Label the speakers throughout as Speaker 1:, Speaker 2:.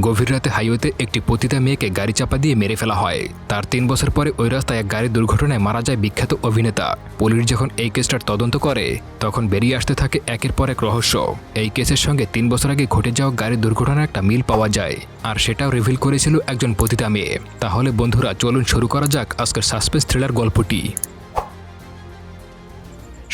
Speaker 1: গভীর রাতে হাইওয়েতে একটি পতিতা মেয়েকে গাড়ি চাপা দিয়ে মেরে ফেলা হয়। তার তিন বছর পরে ওই রাস্তায় এক গাড়ির দুর্ঘটনায় মারা যায় বিখ্যাত অভিনেতা। পুলিশ যখন এই কেসটার তদন্ত করে, তখন বেরিয়ে আসতে থাকে একের পর এক রহস্য। এই কেসের সঙ্গে তিন বছর আগে ঘটে যাওয়া গাড়ির দুর্ঘটনার একটা মিল পাওয়া যায়। আর সেটাও রিভিল করেছিল একজন পতিতা মেয়ে। তাহলে বন্ধুরা, চলুন শুরু করা যাক আজকের সাসপেন্স থ্রিলার গল্পটি।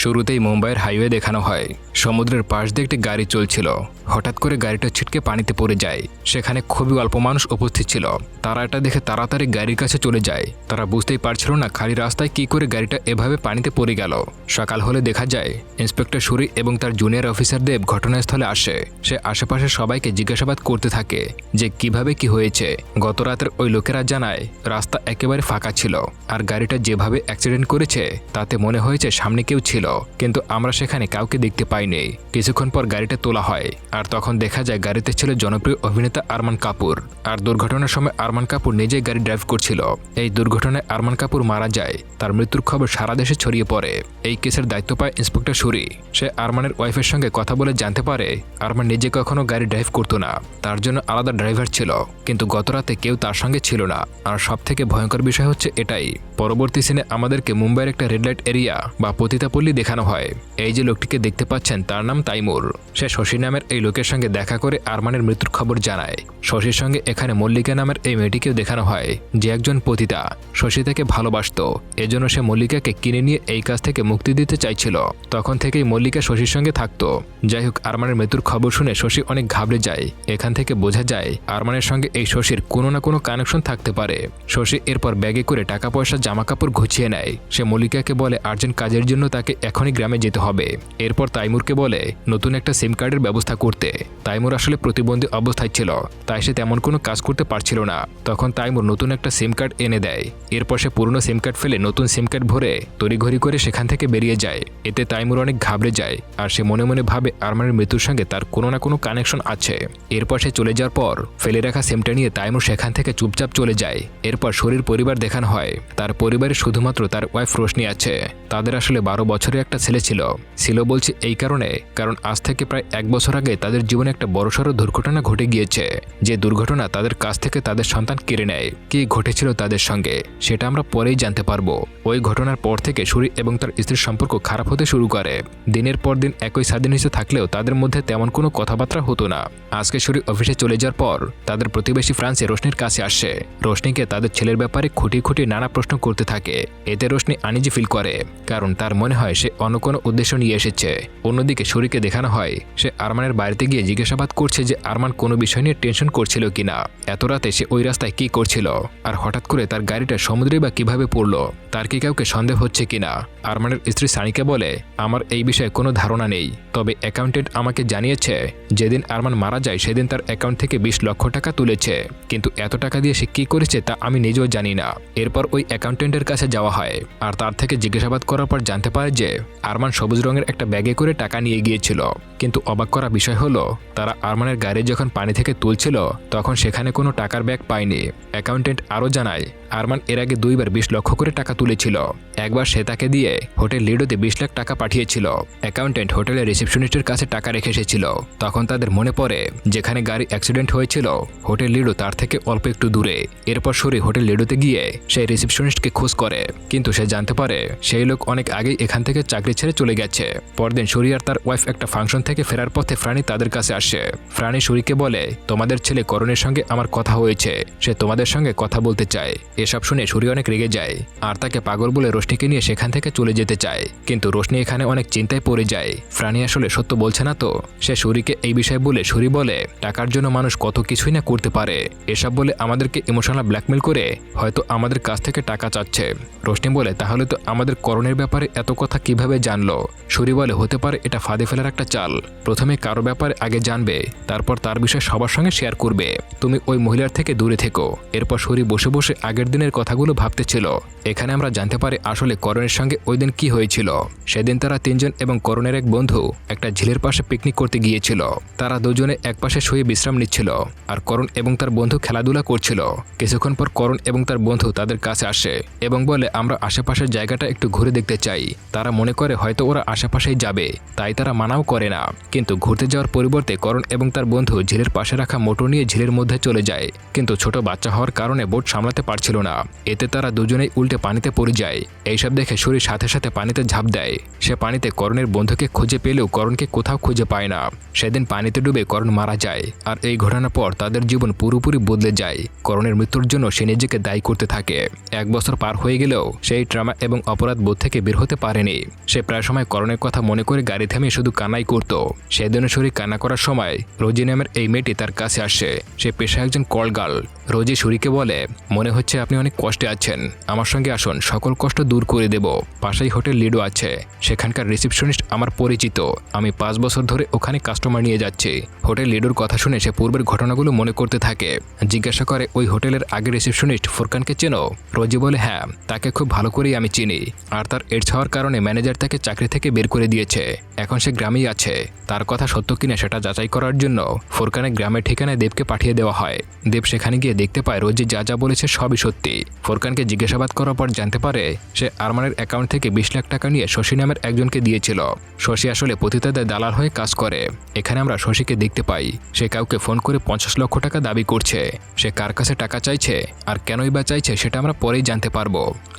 Speaker 1: শুরুতেই মুম্বাইয়ের হাইওয়ে দেখানো হয়। সমুদ্রের পাশ দিয়ে একটি গাড়ি চলছিল। হঠাৎ করে গাড়িটা ছিটকে পানিতে পড়ে যায়। সেখানে খুবই অল্প মানুষ উপস্থিত ছিল। তারা এটা দেখে তাড়াতাড়ি গাড়ির কাছে চলে যায়। তারা বুঝতেই পারছিল না খালি রাস্তায় কি করে গাড়িটা এভাবে পানিতে পড়ে গেল। সকাল হলে দেখা যায়, ইন্সপেক্টর সুরি এবং তার জুনিয়র অফিসার দেব ঘটনাস্থলে আসে। সে আশেপাশের সবাইকে জিজ্ঞাসাবাদ করতে থাকে যে কীভাবে কি হয়েছে। গত রাতের ওই লোকেরা জানায়, রাস্তা একেবারে ফাঁকা ছিল। আর গাড়িটা যেভাবে অ্যাক্সিডেন্ট করেছে, তাতে মনে হয়েছে সামনে কেউ ছিল। কিন্তু আমরা সেখানে কাউকে দেখতে পাইনি। কিছুক্ষণ পর গাড়িটা তোলা হয়, আর তখন দেখা যায় গাড়িতে ছিল জনপ্রিয় অভিনেতা আরমান কাপুর। আর দুর্ঘটনার সময় আরমান কাপুর নিজেই গাড়ি ড্রাইভ করছিল। এই দুর্ঘটনায় আরমান কাপুর মারা যায়। তার মৃত্যুর খবর সারা দেশে ছড়িয়ে পড়ে। এই কেসের দায়িত্ব পায় ইন্সপেক্টর সুরি। সে আরমানের ওয়াইফের সঙ্গে কথা বলে জানতে পারে, আরমান নিজে কখনো গাড়ি ড্রাইভ করতো না। তার জন্য আলাদা ড্রাইভার ছিল, কিন্তু গত রাতে কেউ তার সঙ্গে ছিল না। আর সব থেকে ভয়ঙ্কর বিষয় হচ্ছে এটাই, পরবর্তী সিনে আমাদেরকে মুম্বাইয়ের একটা রেড লাইট এরিয়া বা পতিতাপল্লী দেখানো হয়। এই যে লোকটিকে দেখতে পাচ্ছেন, তার নাম তাইমুর। সে শশী নামের এই লোকের সঙ্গে দেখা করে আরমানের মৃত্যুর খবর জানায়। শশীর সঙ্গে এখানে মল্লিকা নামের এই মেয়েটিকেও দেখানো হয়, যে একজন পতিতা। শশী তাকে ভালোবাসত, এজন্য সে মল্লিকাকে কিনে নিয়ে এই কাজ থেকে মুক্তি দিতে চাইছিল। তখন থেকেই মল্লিকা শশীর সঙ্গে থাকতো। যাই হোক, আরমানের মৃত্যুর খবর শুনে শশী অনেক ঘাবড়ে যায়। এখান থেকে বোঝা যায়, আরমানের সঙ্গে এই শশীর কোনো না কোনো কানেকশন থাকতে পারে। শশী এরপর ব্যাগে করে টাকা পয়সা জামা কাপড় গুছিয়ে নেয়। সে মল্লিকাকে বলে, আর্জেন্ট কাজের জন্য তাকে এখনই গ্রামে যেতে হবে। এরপর তাইমুরকে বলে, নতুন একটা সিম কার্ডের ব্যবস্থা করতে। তাইমুর আসলে প্রতিবন্ধী অবস্থায় ছিল, তাই সে তেমন কোনো কাজ করতে পারছিল না। তখন তাইমুর নতুন একটা সিম কার্ড এনে দেয়। এরপর সে পুরনো সিম কার্ড ফেলে নতুন সিম কার্ড ভরে তড়িঘড়ি করে সেখান থেকে বেরিয়ে যায়। এতে তাইমুর অনেক ঘাবড়ে যায় আর সে মনে মনে ভাবে আরমানের মৃত্যুর সঙ্গে তার কোনো না কোনো কানেকশন আছে। এরপর সে চলে যাওয়ার পর ফেলে রাখা সিমটা নিয়ে তাইমুর সেখান থেকে চুপচাপ চলে যায়। এরপর শরীর পরিবার দেখানো হয়। তার পরিবারে শুধুমাত্র তার ওয়াইফ রোশনি আছে। তাদের আসলে বারো বছরের একটা ছেলে ছিল। ছিল বলছে এই কারণে, কারণ আজ থেকে প্রায় এক বছর আগে তাদের জীবনে একটা বড়সড় দুর্ঘটনা ঘটে গিয়েছে। যে দুর্ঘটনা তাদের কাছ থেকে তাদের সন্তান কেড়ে নেয়, কি ঘটেছিল তাদের সঙ্গে, সেটা আমরা পরেই জানতে পারব। ওই ঘটনার পর থেকে সুরি এবং তার স্ত্রীর সম্পর্ক খারাপ হতে শুরু করে। দিনের পর দিন একই স্বাধীন হিসেবে থাকলেও তাদের মধ্যে তেমন কোনো কথাবার্তা হতো না। আজকে সুরি অফিসে চলে যাওয়ার পর তাদের প্রতিবেশী ফ্রান্সে রোশনির কাছে আসে। রোশনিকে তাদের ছেলের ব্যাপারে খুঁটি খুঁটি নানা প্রশ্ন করতে থাকে। এতে রোশনি আনিজি ফিল করে, কারণ তার মনে হয় সে অন্য কোনো উদ্দেশ্য নিয়ে এসেছে। অন্যদিকে শরীকে দেখানো হয়, সে আরমানের বাড়িতে গিয়ে জিজ্ঞাসাবাদ করছে যে আরমান কোনো বিষয় নিয়ে টেনশন করছিল কিনা। এত রাতে সে ওই রাস্তায় কি করছিল? আর হঠাৎ করে তার গাড়িটা সমুদ্রে বা কীভাবে পড়ল? তার কি কাউকে সন্দেহ হচ্ছে কিনা? আরমানের স্ত্রী সানিকে বলে, আমার এই বিষয়ে কোনো ধারণা নেই। তবে অ্যাকাউন্টেন্ট আমাকে জানিয়েছে, যেদিন আরমান মারা যায় সেদিন তার অ্যাকাউন্ট থেকে বিশ লক্ষ টাকা তুলেছে। কিন্তু এত টাকা দিয়ে সে কী করেছে তা আমি নিজেও জানি না। এরপর ওই অ্যাকাউন্টেন্টের কাছে যাওয়া হয়। আর তার থেকে জিজ্ঞাসাবাদ করার পর জানতে পারে যে, আরমান সবুজ রঙের একটা ব্যাগে করে টাকা নিয়ে গিয়েছিল। কিন্তু অবাক করা বিষয় হলো, তারা আরমানের গাড়ি যখন পানি থেকে তুলছিল, তখন সেখানে কোনো টাকার ব্যাগ পায়নি। অ্যাকাউন্টেন্ট আরও জানায়, আরমান এর আগে দুইবার বিশ লক্ষ করে টাকা তুলেছিল। একবার সে তাকে দিয়ে হোটেল লিডোতে বিশ লাখ টাকা পাঠিয়েছিল। অ্যাকাউন্টেন্ট হোটেলের রিসেপশনিস্টের কাছে টাকা রেখে এসেছিল। তখন তাদের মনে পড়ে, যেখানে গাড়ি অ্যাক্সিডেন্ট হয়েছিল, হোটেল লিডো তার থেকে অল্প একটু দূরে। এরপর সরি হোটেল লিডোতে গিয়ে সেই রিসেপশনিস্টকে খোঁজ করে। কিন্তু সে জানতে পারে, সেই লোক অনেক আগেই এখান থেকে চাকরি ছেড়ে চলে গেছে। পরদিন শরী আর তার ওয়াইফ একটা ফাংশন থেকে ফেরার পথে ফ্রানি তাদের কাছে আসে। ফ্রানি শরীকে বলে, তোমাদের ছেলে করণের সঙ্গে আমার কথা হয়েছে। সে তোমাদের সঙ্গে কথা বলতে চায়। এসব শুনে শরী অনেক রেগে যায়। আর তাকে পাগল বলে রোশনিকে নিয়ে সেখান থেকে চলে যেতে চায়। কিন্তু রোশনি এখানে অনেক চিন্তায় পড়ে যায়। ফ্রানি আসলে সত্য বলছে না তো? সে শরীকে এই বিষয়ে বলে শরী বলে, টাকার জন্য মানুষ কত কিছুই না করতে পারে। এসব বলে আমাদেরকে ইমোশনাল ব্ল্যাকমেল করে, হয়তো আমাদের কাছ থেকে টাকা চাচ্ছে। রোশনি বলে, তাহলে তো আমাদের করণের ব্যাপারে এত কথা কীভাবে জানলো? শরী বলে, হতে পারে এটা ফাঁদে ফেলার একটা চাল। প্রথমে কারও ব্যাপারে আগে জানবে, তারপর তার বিষয়ে সবার সঙ্গে শেয়ার করবে। তুমি ওই মহিলার থেকে দূরে থেকো। এরপর শরী বসে বসে আগের দিনের কথাগুলো ভাবতেছিল। এখানে আমরা জানতে পারি আসলে করণের সঙ্গে ওই দিন কি হয়েছিল। সেদিন তারা তিনজন এবং করণের এক বন্ধু একটা ঝিলের পাশে পিকনিক করতে গিয়েছিল। তারা দুজনে এক পাশে শুয়ে বিশ্রাম নিচ্ছিল আর করণ এবং তার বন্ধু খেলাধুলা করছিল। কিছুক্ষণ পর করণ এবং তার বন্ধু তাদের কাছে আসে এবং বলে, আমরা আশেপাশের জায়গাটা একটু ঘুরে দেখতে চাই। তারা মনে করে হয়তো ওরা আশেপাশেই যাবে। তাই তারা মানাও করে না। কিন্তু ঘুরতে যাওয়ার পরিবর্তে করণ এবং তার বন্ধু ঝিলের পাশে রাখা মোটর নিয়ে ঝিলের মধ্যে চলে যায়। কিন্তু ছোট বাচ্চা হওয়ার কারণে বোট সামলাতে পারছিল না। এতে তারা দুজনেই উল্টে পানিতে পড়ে যায়। এইসব দেখে শরীর সাথে সাথে পানিতে ঝাঁপ দেয়। সে পানিতে করণের বন্ধুকে খুঁজে পেলেও করণকে কোথাও খুঁজে পায় না। সেদিন পানিতে ডুবে করণ মারা যায়। আর এই ঘটনার পর তাদের জীবন পুরোপুরি বদলে যায়। করণের মৃত্যুর জন্য সে নিজেকে দায়ী করতে থাকে। এক বছর পার হয়ে গেলেও সেই ট্রামা এবং অপরাধ বোধ থেকে বের হতে পারেনি। সে প্রায় সময় করণের কথা মনে করে গাড়ি থামিয়ে শুধু কান্নাই করত। সেদিনও শরীর কান্না করার সময় রোজি নামের এই মেয়েটি তার কাছে আসে। সে পেশায় একজন কল গার্ল রোজি সুরিকে বলে, মনে হচ্ছে আপনি অনেক কষ্টে আছেন। আমার সঙ্গে আসুন সকল কষ্ট দূর করে দেব। পাশেই হোটেল লিডো আছে। সেখানকার রিসেপশনিস্ট আমার পরিচিত। আমি পাঁচ বছর ধরে ওখানে কাস্টমার নিয়ে যাচ্ছি। হোটেল লিডোর কথা শুনে সে পূর্বের ঘটনাগুলো মনে করতে থাকে। জিজ্ঞাসা করে, ওই হোটেলের আগে রিসেপশনিস্ট ফুরকানকে চেনো? রোজি বলে হ্যাঁ তাকে খুব ভালো করেই আমি চিনি। আর তার এডস হওয়ার কারণে ম্যানেজার তাকে চাকরি থেকে বের করে দিয়েছে। এখন সে গ্রামেই আছে। তার কথা সত্য কিনা সেটা যাচাই করার জন্য ফুরকানের গ্রামের ঠিকানায় দেবকে পাঠিয়ে দেওয়া হয়। দেব সেখানে গিয়ে দেখতে পায়, রোজি যা যা বলেছে সবই সত্যি। ফুরকানকে জিজ্ঞাসাবাদ করার পর জানতে পারে, সে আরমানের অ্যাকাউন্ট থেকে বিশ লাখ টাকা নিয়ে শশী নামের একজনকে দিয়েছিল। শশী আসলে পতিতাদের দালাল হয়ে কাজ করে। এখানে আমরা শশীকে দেখতে পাই। সে কাউকে ফোন করে পঞ্চাশ লক্ষ টাকা দাবি করছে। সে কার কাছে টাকা চাইছে আর কেনই বা চাইছে সেটা আমরা পরেই জানতে পারব।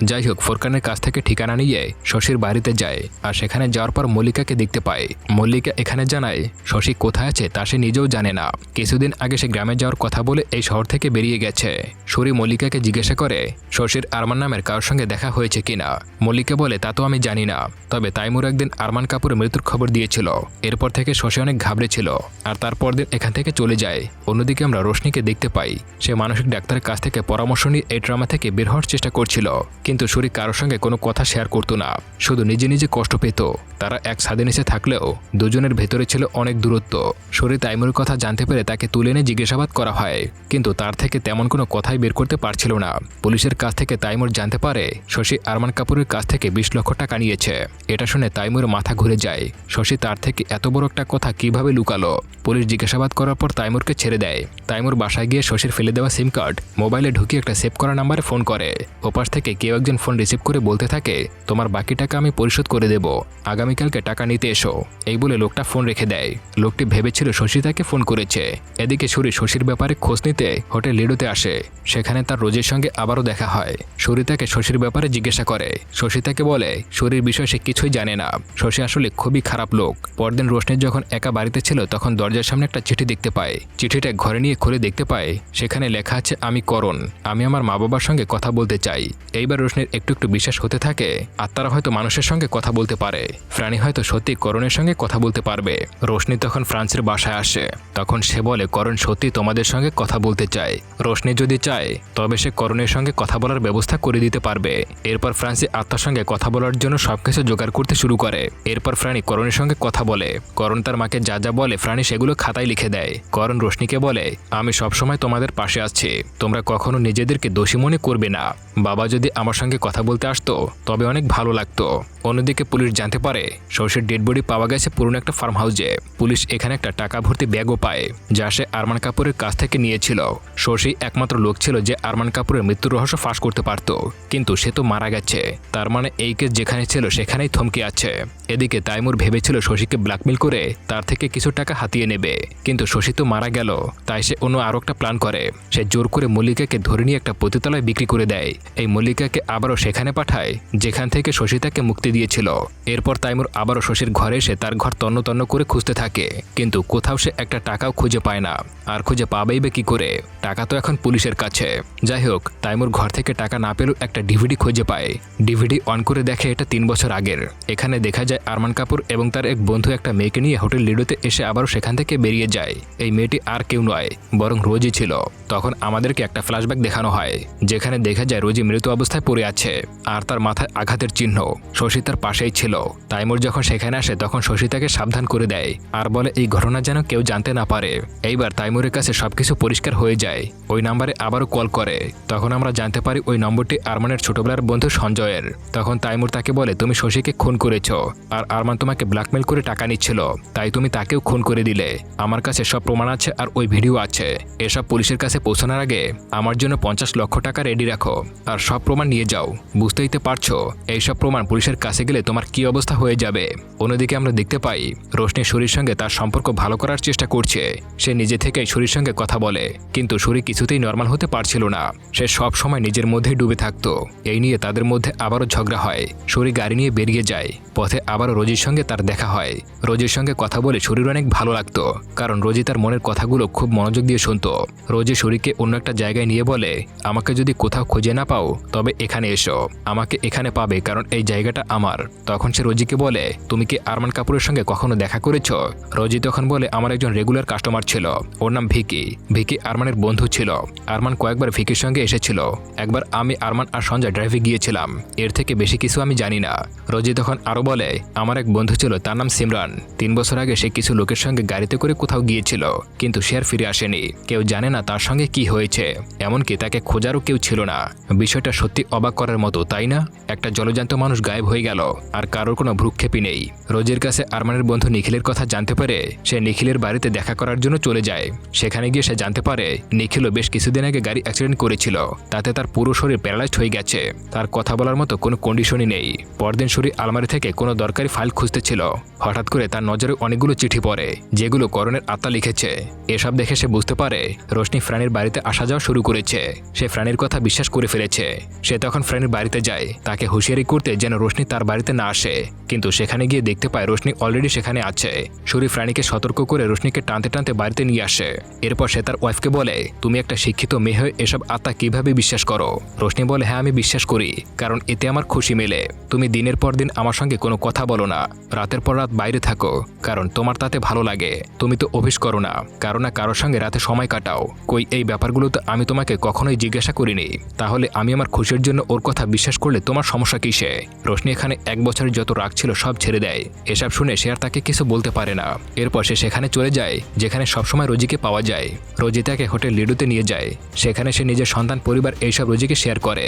Speaker 1: যাই হোক, ফোরকানের কাছ থেকে ঠিকানা নিয়ে শশীর বাড়িতে যায় আর সেখানে যাওয়ার পর মল্লিকাকে দেখতে পায়। মল্লিকা এখানে জানায়, শশী কোথায় আছে তা সে নিজেও জানে না। কিছুদিন আগে সে গ্রামে যাওয়ার কথা বলে এই শহর থেকে বেরিয়ে গেছে। শরী মল্লিকাকে জিজ্ঞাসা করে, শশীর আরমান নামের কারোর সঙ্গে দেখা হয়েছে কিনা? মল্লিকা বলে, তা তো আমি জানি না। তবে তাইমুর একদিন আরমান কাপুরের মৃত্যুর খবর দিয়েছিল। এরপর থেকে শশী অনেক ঘাবড়ে ছিল আর তারপর দিন এখান থেকে চলে যায়। অন্যদিকে আমরা রোশনিকে দেখতে পাই। সে মানসিক ডাক্তারের কাছ থেকে পরামর্শ নিয়ে এই ড্রামা থেকে বের হওয়ার চেষ্টা করছিল। কিন্তু শরীর কারোর সঙ্গে কোনো কথা শেয়ার করতো না। শুধু নিজে নিজে কষ্ট পেত। তারা এক ছাদে নিচে থাকলেও দুজনের ভেতরে ছিল অনেক দূরত্ব। শরীর তাইমুরের কথা জানতে পেরে তাকে তুলে এনে জিজ্ঞাসাবাদ করা হয়। কিন্তু তার থেকে তেমন কোনো কথাই বের করতে পারছিল না। পুলিশের কাছ থেকে তাইমুর জানতে পারে শশী আরমান কাপুরের কাছ থেকে বিশ লক্ষ টাকা নিয়েছে। এটা শুনে তাইমুর মাথা ঘুরে যায়। শশী তার থেকে এত বড় একটা কথা কীভাবে লুকালো? পুলিশ জিজ্ঞাসাবাদ করার পর তাইমুরকে ছেড়ে দেয়। তাইমুর বাসায় গিয়ে শশীর ফেলে দেওয়া সিম কার্ড, মোবাইলে ঢুকিয়ে একটা সেভ করা নাম্বারে ফোন করে। ওপাশ থেকে কেউ একজন ফোন রিসিভ করে বলতে থাকে, তোমার বাকি টাকা আমি পরিশোধ করে দেব। আগামীকালকে টাকা নিতে এসো। এই বলে লোকটা ফোন রেখে দেয়। লোকটি ভেবেছিল শশী তাকে ফোন করেছে। এদিকে সুরি শশীর ব্যাপারে খোঁজ নিতে হোটেল লিডোতে আসে। সেখানে তার রোজের সঙ্গে আবারও দেখা হয়। শরী তাকে শশীর ব্যাপারে জিজ্ঞাসা করে। শশী তাকে বলে, শরীর বিষয়ে সে কিছুই জানে না। শশী আসলে খুবই খারাপ লোক। পরদিন রোশনি যখন একা বাড়িতে ছিল, তখন দরজার সামনে একটা চিঠি দেখতে পায়। চিঠিটা ঘরে নিয়ে খুলে দেখতে পায়, সেখানে লেখা আছে, আমি করণ। আমি আমার মা বাবার সঙ্গে কথা বলতে চাই। এইবার রোশনির একটু একটু বিশ্বাস হতে থাকে আত্মারা হয়তো মানুষের সঙ্গে কথা বলতে পারে। প্রাণী হয়তো সত্যি করণের সঙ্গে কথা বলতে পারবে। রোশনি তখন ফ্রান্সের বাসায় আসে। তখন সে বলে, করণ সত্যি তোমাদের সঙ্গে কথা বলতে চায়। রোশনি যদি চায়, তবে সে করণের সঙ্গে কথা বলার ব্যবস্থা করে দিতে পারবে। এরপর ফ্রান্সি আত্মার সঙ্গে কথা বলার জন্য সবকিছু জোগাড় করতে শুরু করে। এরপর ফ্রাণী করণের সঙ্গে কথা বলে। করণ তার মাকে যা যা বলে ফ্রাণী সেগুলো খাতায় লিখে দেয়। করণ রোশনিকে বলে, আমি সবসময় তোমাদের পাশে আছি। তোমরা কখনো নিজেদেরকে দোষী মনে করবে না। বাবা যদি আমার সঙ্গে কথা বলতে আসতো, তবে অনেক ভালো লাগতো। অন্যদিকে পুলিশ জানতে পারে শশীর ডেড বডি পাওয়া গেছে পুরনো একটা ফার্ম হাউসে পুলিশ এখানে একটা টাকা ভর্তি ব্যাগও পায়, যা সে আরমান কাপুরের কাছ থেকে নিয়েছিল। শশী একমাত্র লোক ছিল যে আরমান কাপুরের মৃত্যুর রহস্য ফাঁস করতে পারত। কিন্তু সে তো মারা গেছে। তার মানে এই কেস যেখানে ছিল সেখানেই থমকে আছে। এদিকে তাইমুর ভেবেছিল শশীকে ব্ল্যাকমেল করে তার থেকে কিছু টাকা হাতিয়ে নেবে। কিন্তু শশী তো মারা গেল, তাই সে অন্য আরও একটা প্ল্যান করে। সে জোর করে মল্লিকাকে ধরে নিয়ে একটা পতিতলায় বিক্রি করে দেয়। এই মল্লিকাকে আবারও সেখানে পাঠায়, যেখান থেকে শশী তাকে মুক্তি দিয়েছিল। এরপর তাইমুর আবারও শশীর ঘরে এসে তার ঘর তন্ন তন্ন করে খুঁজতে থাকে। কিন্তু কোথাও সে একটা টাকাও খুঁজে পায় না। আর খুঁজে পাবেই বা কি করে? টাকা তো এখন পুলিশের কাছে। যাই হোক, তাইমুর ঘর থেকে টাকা না পেলেও একটা ডিভিডি খুঁজে পায়। ডিভিডি অন করে দেখে এটা তিন বছর আগের। এখানে দেখা যায় আরমান কাপুর এবং তার এক বন্ধু একটা মেয়েকে নিয়ে হোটেল লিডোতে এসে আবারও সেখান থেকে বেরিয়ে যায়। এই মেয়েটি আর কেউ নয়, বরং রোজই ছিল। তখন আমাদেরকে একটা ফ্ল্যাশব্যাক দেখানো হয়, যেখানে দেখা যায় রোজি মৃত অবস্থায় পড়ে আছে, আর তার মাথায় আঘাতের চিহ্ন। শশী তার পাশেই ছিল। তাইমুর যখন সেখানে আসে, তখন শশী তাকে সাবধান করে দেয়, আর বলে, এই ঘটনা যেন কেউ জানতে না পারে। এইবার তাইমুরের কাছে সবকিছু পরিষ্কার হয়ে যায়। ওই নাম্বারে আবারও কল করে। তখন আমরা জানতে পারি ওই নম্বরটি আরমানের ছোটবেলার বন্ধু সঞ্জয়ের। তখন তাইমুর তাকে বলে, তুমি শশীকে খুন করেছ আর আরমান তোমাকে ব্ল্যাকমেল করে টাকা নিচ্ছিল, তাই তুমি তাকেও খুন করে দিলে। আমার কাছে সব প্রমাণ আছে আর ওই ভিডিও আছে। এসব পুলিশের কাছে পৌঁছানোর আগে আমার জন্য পঞ্চাশ লক্ষ টাকা রেডি রাখো আর সব প্রমাণ নিয়ে যাও। বুঝতেই তো পারছ এইসব প্রমাণ পুলিশের কাছে গেলে তোমার কি অবস্থা হয়ে যাবে। অন্যদিকে আমরা দেখতে পাই, রোশনি শরীর সঙ্গে তার সম্পর্ক ভালো করার চেষ্টা করছে। সে নিজে থেকেই শরীর সঙ্গে কথা বলে, কিন্তু শরীর কিছুতেই নর্মাল হতে পারছিল না। সে সব সময় নিজের মধ্যেই ডুবে থাকতো। এই নিয়ে তাদের মধ্যে আবারও ঝগড়া হয়। শরীর গাড়ি নিয়ে বেরিয়ে যায়। পথে আবারও রোজির সঙ্গে তার দেখা হয়। রোজির সঙ্গে কথা বলে শরীর অনেক ভালো লাগতো, কারণ রোজি তার মনের কথাগুলো খুব মনোযোগ দিয়ে শুনত। রোজি শরীরকে অন্য একটা জায়গায় নিয়ে বলে, আমাকে যদি কোথাও খুঁজে না পাও, তবে এখানে এসো। আমাকে এখানে পাবে, কারণ এই জায়গাটা আমার। তখন সে রোজিকে বলে, তুমি কি আরমান কাপুরের সঙ্গে কখনো দেখা করেছ? রোজি তখন বলে, আমার একজন রেগুলার কাস্টমার ছিল। ওর নাম ভিকি। ভিকি আরমানের বন্ধু ছিল। আরমান কয়েকবার ভিকির সঙ্গে এসেছিল। একবার আমি, আরমান আর সঞ্জয় ড্রাইভে গিয়েছিলাম। এর থেকে বেশি কিছু আমি জানি না। রোজি তখন আরও বলে, আমার এক বন্ধু ছিল, তার নাম সিমরান। তিন বছর আগে সে কিছু লোকের সঙ্গে গাড়িতে করে কোথাও গিয়েছিল, কিন্তু সে আর ফিরে আসেনি। কেউ জানে না তার সঙ্গে কি হয়েছে। এমনকি তাকে খোঁজারও কেউ ছিল না। বিষয়টা সত্যি অবাক করার মতো, তাই না? একটা জলজান্ত মানুষ গায়েব হয়ে গেল, আর কারোর কোনো ভ্রুক্ষেপই নেই। রোজের কাছে আরমানের বন্ধু নিখিলের কথা জানতে পারে, সে নিখিলের বাড়িতে দেখা করার জন্য চলে যায়। সেখানে গিয়ে সে জানতে পারে, নিখিলও বেশ কিছুদিন আগে গাড়ি অ্যাক্সিডেন্ট করেছিল। তাতে তার পুরো শরীর প্যারালাইজড হয়ে গেছে। তার কথা বলার মতো কোনো কন্ডিশনই নেই। পরদিন শরীর আলমারি থেকে কোনো দরকারি ফাইল খুঁজতেছিল হঠাৎ করে তার নজরে অনেকগুলো চিঠি পড়ে, যেগুলো করণের আত্মা লিখেছে। এসব দেখে সে বুঝতে পারে, রোশনি ফ্রানির বাড়িতে আসা যাওয়া শুরু করেছে। সে ফ্রানির কথা বিশ্বাস করে ফেলেছে। সে তখন ফ্রানির বাড়িতে যায়। তাকে হুঁশিয়ারি করতে যেন রোশনি তার বাড়িতে না আসে। কিন্তু সেখানে গিয়ে দেখতে পায় রোশনি অলরেডি সেখানে আছে। শরীর ফ্রানিকে সতর্ক করে রোশনিকে টানতে টানতে বাড়িতে নিয়ে আসে। এরপর সে তার ওয়াইফকে বলে, তুমি একটা শিক্ষিত মেয়ে হয়ে এসব আত্মা কীভাবে বিশ্বাস করো? রোশনি বলে হ্যাঁ আমি বিশ্বাস করি, কারণ এতে আমার খুশি মেলে। তুমি দিনের পর দিন আমার সঙ্গে কোনো কথা বলো না। রাতের পর রাত বাইরে থাকো, কারণ তোমার তাতে ভালো লাগে। তুমি তো অফিস করো না কারও না কারোর সঙ্গে রাতে সময় কাটাও। কই, এই ব্যাপারগুলো তো আমি তোমাকে কখনোই জিজ্ঞাসা করিনি। তাহলে আমি আমার খুশির জন্য ওর কথা বিশ্বাস করলে তোমার সমস্যা কিসে? রোশনি এখানে এক বছরের যত রাগ ছিল সব ছেড়ে দেয়। এসব শুনে সে আর তাকে কিছু বলতে পারে না। এরপর সে সেখানে চলে যায়, যেখানে সবসময় রোজিকে পাওয়া যায়। রোজি তাকে হোটেল লিডুতে নিয়ে যায়। সেখানে সে নিজের সন্তান, পরিবার, এইসব রোজিকে শেয়ার করে।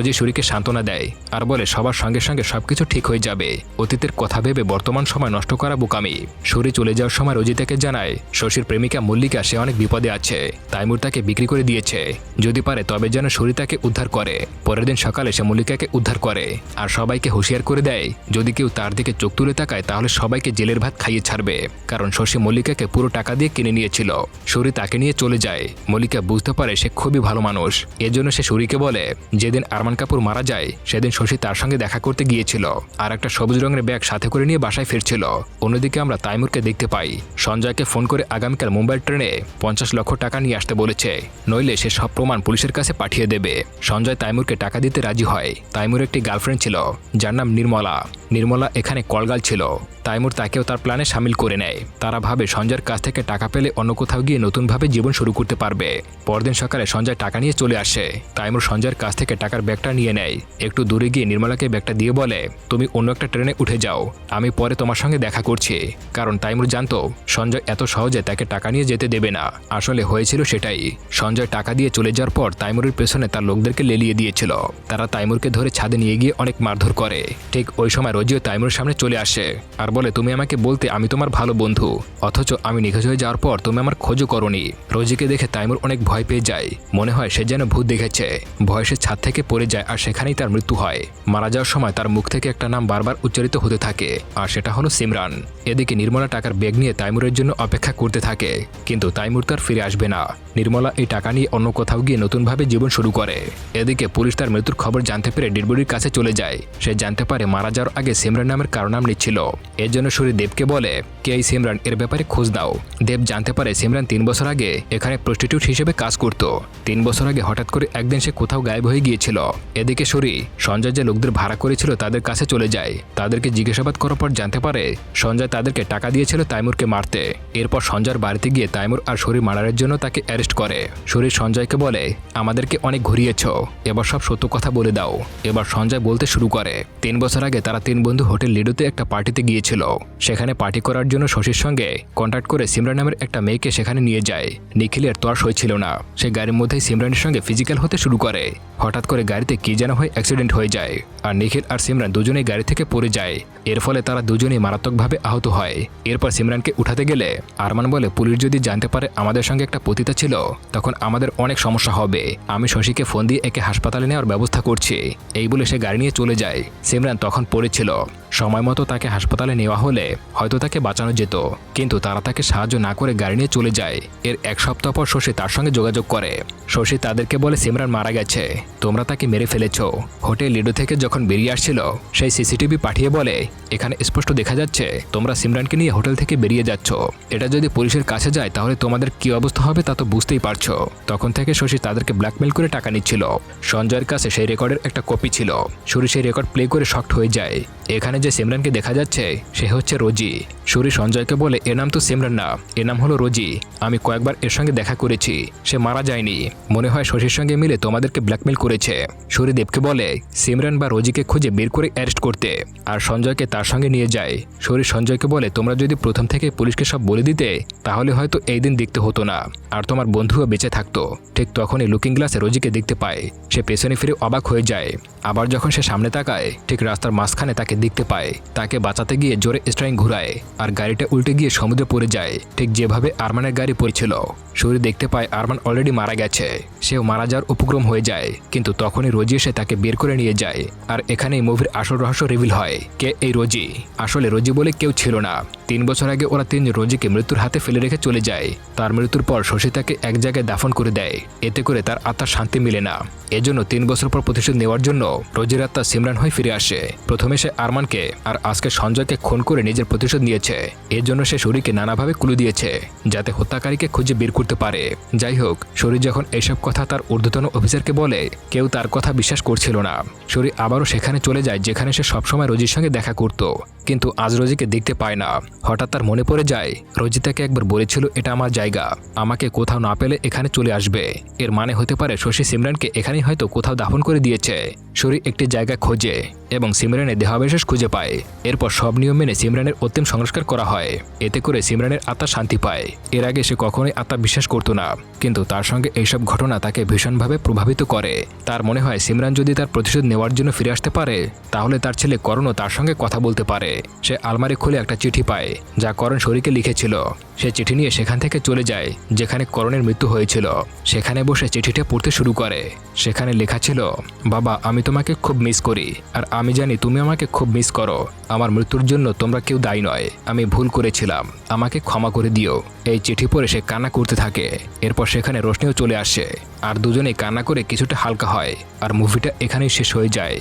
Speaker 1: রোজি সুরিকে সান্ত্বনা দেয় আর বলে, সবার সঙ্গে সঙ্গে সবকিছু ঠিক হয়ে যাবে। অতীতের কথা ভেবে বর্তমান সময় নষ্ট করা বোকামি। সুরি চলে যাওয়ার সময় রোজি তাকে জানায়, শশীর প্রেমিকা মল্লিকা সে অনেক বিপদে আছে। তাইমুর তাকে বিক্রি করে দিয়েছে। যদি পারে তবে যেন সুরি তাকে উদ্ধার করে। পরের দিন সকালে সে মল্লিকাকে উদ্ধার করে। আর সবাইকে হুঁশিয়ার করে দেয়, যদি কেউ তার দিকে চোখ তুলে তাকায় তাহলে সবাইকে জেলের ভাত খাইয়ে ছাড়বে। কারণ শশী মল্লিকাকে পুরো টাকা দিয়ে কিনে নিয়েছিল। সুরি তাকে নিয়ে চলে যায়। মল্লিকা বুঝতে পারে সে খুবই ভালো মানুষ। এজন্য সে সুরিকে বলে, যেদিন আরমান কাপুর মারা যায়। সেদিন শশী তার সঙ্গে দেখা করতে গিয়েছিল আর একটা সবুজ রঙের ব্যাগ সাথে করে নিয়ে বাসায় ফিরছিল। অন্যদিকে আমরা তাইমুরকে দেখতে পাই। সঞ্জয়কে ফোন করে আগামীকাল মুম্বাইয়ের ট্রেনে পঞ্চাশ লক্ষ টাকা নিয়ে আসতে বলেছে। নইলে সে সব প্রমাণ পুলিশের কাছে পাঠিয়ে দেবে। সঞ্জয় তাইমুরকে টাকা দিতে রাজি হয়। তাইমুর একটি গার্লফ্রেন্ড ছিল, যার নাম নির্মলা। নির্মলা এখানে কলগাল ছিল। তাইমুর তাকেও তার প্ল্যানে সামিল করে নেয়। তারা ভাবে সঞ্জয়ের কাছ থেকে টাকা পেলে অন্য কোথাও গিয়ে নতুনভাবে জীবন শুরু করতে পারবে। পরদিন সকালে সঞ্জয় টাকা নিয়ে চলে আসে। তাইমুর সঞ্জয়ের কাছ থেকে টাকার ব্যাগটা নিয়ে নেয়। একটু দূরে গিয়ে নির্মলাকে ব্যাগটা দিয়ে বলে, তুমি অন্য একটা ট্রেনে উঠে যাও, আমি পরে তোমার সঙ্গে দেখা করছি। কারণ তাইমুর জানতো, সঞ্জয় এত সহজে তাকে টাকা নিয়ে যেতে দেবে না। আসলে হয়েছিল সেটাই। সঞ্জয় টাকা দিয়ে চলে যাওয়ার পর তাইমুরের পেছনে তার লোকদেরকে লেলিয়ে দিয়েছিল। তারা তাইমুরকে ধরে ছাদে নিয়ে গিয়ে অনেক মারধর করে। ঠিক ওই সময় রোজিও তাইমুরের সামনে চলে আসে, আর বলে, তুমি আমাকে বলতে আমি তোমার ভালো বন্ধু, অথচ আমি নিখোঁজ হয়ে যাওয়ার পর তুমি আমার খোঁজও করনি। রোজিকে দেখে তাইমুর অনেক ভয় পেয়ে যায়। মনে হয় সে যেন ভূত দেখেছে। ভয় সে ছাদ থেকে পড়ে যায় আর সেখানেই তার মৃত্যু হয়। মারা যাওয়ার সময় তার মুখ থেকে একটা নাম বারবার উচ্চারিত হতে থাকে, আর সেটা হলো সিমরান। এদিকে নির্মলা টাকার ব্যাগ নিয়ে তাইমুরের জন্য অপেক্ষা করতে থাকে, কিন্তু তাইমুর তার ফিরে আসবে না। নির্মলা এই টাকা নিয়ে অন্য কোথাও গিয়ে নতুনভাবে জীবন শুরু করে। এদিকে পুলিশ তার মৃত্যুর খবর জানতে পেরে ডিডবুডির কাছে চলে যায়। সে জানতে পারে মারা যাওয়ার আগে সিমরান নামের কারও নাম নিচ্ছিল। এর জন্য সুরি দেবকে বলে, কে এই সিমরান? এর ব্যাপারে খোঁজ দাও দেব জানতে পারে সিমরান তিন বছর আগে এখানে প্রস্টিটিউট হিসেবে কাজ করত। তিন বছর আগে হঠাৎ করে একদিন সে কোথাও গায়েব হয়ে গিয়েছিল। এদিকে সরি, সঞ্জয় যে লোকদের ভাড়া করেছিল তাদের কাছে চলে যায়। তাদেরকে জিজ্ঞাসাবাদ করার পর জানতে পারে, সঞ্জয় তাদেরকে টাকা দিয়েছিল তাইমুরকে মারতে। এরপর সঞ্জয়ের বাড়িতে গিয়ে তাইমুর আর শরীর মারার জন্য তাকে অ্যারেস্ট করে। শরীর সঞ্জয়কে বলে, আমাদেরকে অনেক ঘুরিয়েছ। এবার সব সত্য কথা বলে দাও। এবার সঞ্জয় বলতে শুরু করে, তিন বছর আগে তারা তিন বন্ধু হোটেল লিডোতে একটা পার্টিতে গিয়েছিল। সেখানে পার্টি করার জন্য শশীর সঙ্গে কন্ট্যাক্ট করে সিমরান নামের একটা মেয়েকে সেখানে নিয়ে যায়। নিখিলের তোয়ার হয়েছিল না। সে গাড়ির মধ্যেই সিমরানের সঙ্গে ফিজিক্যাল হতে শুরু করে। হঠাৎ করে গাড়িতে কি যেন হয়ে অ্যাক্সিডেন্ট হয়ে যায়। আর নিখিল আর সিমরান দুজনেই গাড়ি থেকে পড়ে যায়। এর ফলে তারা দুজনেই মারাত্মকভাবে আহত হয়। এরপর সিমরানকে উঠাতে গেলে আরমান বলে, পুলিশ যদি জানতে পারে আমাদের সঙ্গে একটা পতিতা ছিল, তখন আমাদের অনেক সমস্যা হবে। আমি শশীকে ফোন দিয়ে একে হাসপাতালে নেওয়ার ব্যবস্থা করছি। এই বলে সে গাড়ি নিয়ে চলে যায়। সিমরান তখন পড়েছিল। সময় মতো তাকে হাসপাতালে নেওয়া হলে হয়তো তাকে বাঁচানো যেত। কিন্তু তারা তাকে সাহায্য না করে গাড়ি নিয়ে চলে যায়। এর এক সপ্তাহ পর শশী তার সঙ্গে যোগাযোগ করে। শশী তাদেরকে বলে, সিমরান মারা গেছে। তোমরা তাকে মেরে ফেলেছ। হোটেল লিডো থেকে যখন বেরিয়ে আসছিল, সেই সিসিটিভি পাঠিয়ে বলে, এখানে স্পষ্ট দেখা যাচ্ছে, তোমরা সিমরানকে নিয়ে হোটেল থেকে বেরিয়ে যাচ্ছ। এটা যদি পুলিশের কাছে যায়, তাহলে তোমাদের কি অবস্থা হবে তা তো বুঝতেই পারছ। তখন থেকে শশী তাদেরকে ব্ল্যাকমেল করে টাকা নিচ্ছিল। সঞ্জয়ের কাছে সেই রেকর্ডের একটা কপি ছিল। সুরি সেই রেকর্ড প্লে করে শক্ট হয়ে যায়। এখানে যে সিমরানকে দেখা যাচ্ছে, সে হচ্ছে রোজি। সুরি সঞ্জয়কে বলে এর নাম তো সিমরান না এর নাম হলো রোজি। আমি কয়েকবার এর সঙ্গে দেখা করেছি, সে মারা যায়নি। মনে হয় শশীর সঙ্গে মিলে তোমাদেরকে ব্ল্যাকমেল করেছে। সুরি দেবকে বলে, সিমরান বা রোজিকে খুঁজে বের করে অ্যারেস্ট করতে, আর সঞ্জয়কে তার সঙ্গে নিয়ে যায়। শরীর সঞ্জয়কে বলে, তোমরা যদি প্রথম থেকে পুলিশকে সব বলে দিতে, তাহলে হয়তো এই দিন দেখতে হতো না, আর তোমার বন্ধুও বেঁচে থাকতো। ঠিক তখনই লুকিং গ্লাসে রোজিকে দেখতে পায়। সে পেছনে ফিরে অবাক হয়ে যায়। আবার যখন সে সামনে তাকায়, ঠিক রাস্তার মাঝখানে তাকে দেখতে পায়। তাকে বাঁচাতে গিয়ে জোরে স্ট্রাইং ঘুরায় আর গাড়িটা উল্টে গিয়ে সমুদ্রে পড়ে যায়। ঠিক যেভাবে আরমানের গাড়ি পড়ছিল। শরীর দেখতে পায় আরমান অলরেডি মারা গেছে। সেও মারা যাওয়ার উপক্রম হয়ে যায়। কিন্তু তখনই রোজি এসে তাকে বের করে নিয়ে যায়। আর এখানেই মুভির আসল রহস্য রিভিল হয়। কে এই রোজি? আসলে রোজি বলে কেউ ছিল না। তিন বছর আগে ওরা তিন রোজিকে মৃত্যুর হাতে ফেলে রেখে চলে যায়। তার মৃত্যুর পর শশী তাকে এক জায়গায় দাফন করে দেয়। এতে করে তার আত্মার শান্তি মিলে না। এজন্য তিন বছর পর প্রতিশোধ নেওয়ার জন্য রোজির আত্মা সিমরান হয়ে ফিরে আসে। প্রথমে সে আরমানকে আর আজকে সঞ্জয়কে খুন করে নিজের প্রতিশোধ নিয়েছে। এর জন্য সে শরীরকে নানাভাবে কুলু দিয়েছে, যাতে হত্যাকারীকে খুঁজে বের করতে পারে। যাই হোক শরীর যখন এসব কথা তার ঊর্ধ্বতন অফিসারকে বলে, কেউ তার কথা বিশ্বাস করছিল না। শরীর আবারও সেখানে চলে যায়, যেখানে সে সবসময় রোজির সঙ্গে দেখা করত। কিন্তু আজ রোজিকে দেখতে পায় না। হঠাৎ তার মনে পড়ে যায় রোজি তাকে একবার বলেছিল, এটা আমার জায়গা। আমাকে কোথাও না পেলে এখানে চলে আসবে। এর মানে হতে পারে শশী সিমরানকে এখানেই হয়তো কোথাও দাফন করে দিয়েছে। শরীর একটি জায়গা খোঁজে এবং সিমরানের দেহাবশেষ খুঁজে পায়। এরপর সব নিয়ম মেনে সিমরানের অন্তিম সংস্কার করা হয়। এতে করে সিমরানের আত্মা শান্তি পায়। এর আগে সে কখনোই আত্মা বিশ্বাস করতো না। কিন্তু তার সঙ্গে এইসব ঘটনা তাকে ভীষণভাবে প্রভাবিত করে। তার মনে হয় সিমরান যদি তার প্রতিশোধ নেওয়ার জন্য ফিরে আসতে পারে, তাহলে তার ছেলে করণও তার সঙ্গে কথা বলতে পারে। সে আলমারি খুলে একটা চিঠি পায়, যা করণ শরীকে লিখেছিল। সে চিঠি নিয়ে সেখান থেকে চলে যায়, যেখানে করণের মৃত্যু হয়েছিল। সেখানে বসে চিঠিটা পড়তে শুরু করে। সেখানে লেখা ছিল, বাবা, আমি তোমাকে খুব মিস করি, আর আমি জানি তুমি আমাকে খুব মিস করো। আমার মৃত্যুর জন্য তোমরা কেউ দায়ী নয়। আমি ভুল করেছিলাম। আমাকে ক্ষমা করে দিও। এই চিঠি পড়ে সে কান্না করতে থাকে। এরপর সেখানে রোশনিও চলে আসে। আর দুজনেই কান্না করে কিছুটা হালকা হয়, আর মুভিটা এখানেই শেষ হয়ে যায়।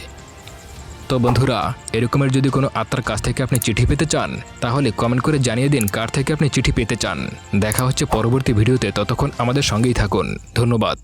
Speaker 1: তো বন্ধুরা, এরকমের যদি কোনো আত্মার কাছ থেকে আপনি চিঠি পেতে চান, তাহলে কমেন্ট করে জানিয়ে দিন কার থেকে আপনি চিঠি পেতে চান। দেখা হচ্ছে পরবর্তী ভিডিওতে, ততক্ষণ আমাদের সঙ্গেই থাকুন। ধন্যবাদ।